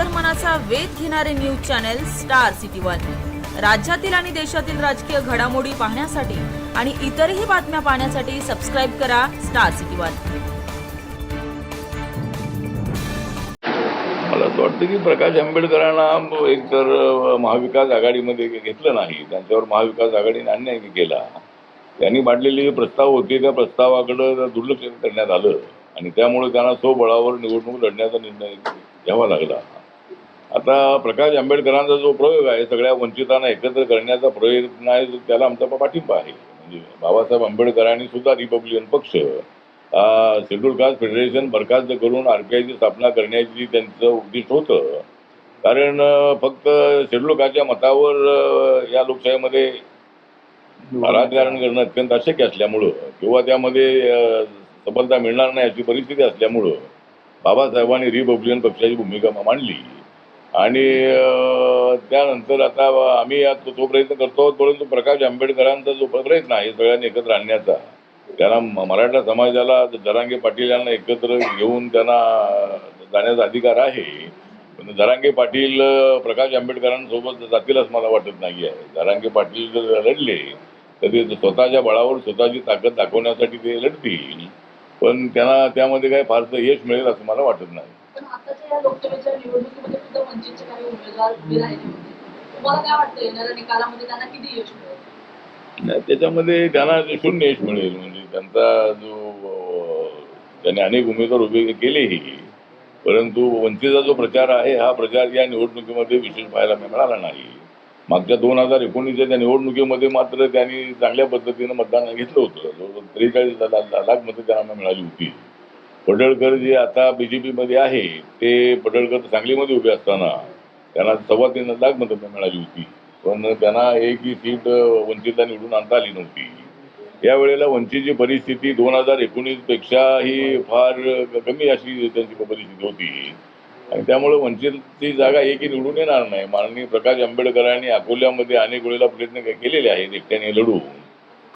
अंतर्मनाचा वेध घेणारे news channel star city one. राज्यातील आणि देशातील राजकीय घडामोडी पाहण्यासाठी आणि इतरही बातम्या पाहण्यासाठी सबस्क्राईब करा स्टार सिटी वन. मला असं वाटतं की प्रकाश आंबेडकरांना एक तर महाविकास आघाडीमध्ये घेतलं नाही. त्यांच्यावर महाविकास आघाडीने अन्याय केला. त्यांनी मांडलेले जे प्रस्ताव होते त्या प्रस्तावाकडं दुर्लक्ष करण्यात आलं आणि त्यामुळे त्यांना स्वबळावर निवडणूक लढण्याचा निर्णय घ्यावा लागला. आता प्रकाश आंबेडकरांचा जो प्रयोग आहे सगळ्या वंचितांना एकत्र करण्याचा प्रयत्न आहे त्याला आमचा पाठिंबा आहे. म्हणजे बाबासाहेब आंबेडकरांनी सुद्धा रिपब्लिकन पक्ष शेड्यूल कास्ट फेडरेशन बरखास्त करून आरपीआयची स्थापना करण्याची त्यांचं उद्दिष्ट होतं. कारण फक्त शेड्यूल कास्टच्या मतावर या लोकशाहीमध्ये राजकारण करणं अत्यंत अशक्य असल्यामुळं किंवा त्यामध्ये सफलता मिळणार नाही अशी परिस्थिती असल्यामुळं बाबासाहेबांनी रिपब्लिकन पक्षाची भूमिका मा- मांडली. आणि त्यानंतर आता आम्ही या- तो प्रयत्न करतो परंतु प्रकाश आंबेडकरांचा जो प्रयत्न आहे सगळ्यांनी एकत्र आणण्याचा. त्यांना मराठा समाजाला दरांगे पाटील यांना एकत्र घेऊन त्यांना जाण्याचा अधिकार आहे. पण दरांगे पाटील प्रकाश आंबेडकरांसोबत जातील असं मला वाटत नाही आहे दरांगे पाटील जर लढले तर ते स्वतःच्या बळावर स्वतःची ताकद दाखवण्यासाठी ते लढतील. पण त्यांना त्यामध्ये काही फारसं यश मिळेल असं मला वाटत नाही. पण वंचितचे काही उमेदवार उभे राहिले होते. तुम्हाला काय वाटतं येणाऱ्या निकालामध्ये त्यांना किती यश मिळेल? नाही, त्याच्यामध्ये त्यांना शून्य यश मिळेल. म्हणजे त्यांचा जो अं, त्यांनी अनेक उमेदवार उभे केलेही परंतु वंचितचा जो प्रचार आहे हा प्रचार या निवडणुकीमध्ये विशेष पाहायला मिळाला नाही. मागच्या दोन हजार एकोणीसच्या त्या निवडणुकीमध्ये मात्र त्यांनी चांगल्या पद्धतीनं मतदान घेतलं होतं. जवळजवळ त्रेचाळीस लाख मतं त्यांना मिळाली होती. पडळकर जे आता बीजेपीमध्ये आहे ते पडळकर सांगलीमध्ये उभे असताना त्यांना सव्वा तीन लाख मतं मिळाली होती. पण त्यांना एकही सीट वंचितला निवडून आणता आली नव्हती. यावेळेला वंचितची परिस्थिती दोन हजार एकोणीस पेक्षाही फार कमी अशी त्यांची परिस्थिती होती. आणि त्यामुळे वंचितची जागा एकही निवडून येणार नाही. माननीय प्रकाश आंबेडकरांनी अकोल्यामध्ये अनेक वेळेला प्रयत्न केलेले आहेत एकट्याने लढून.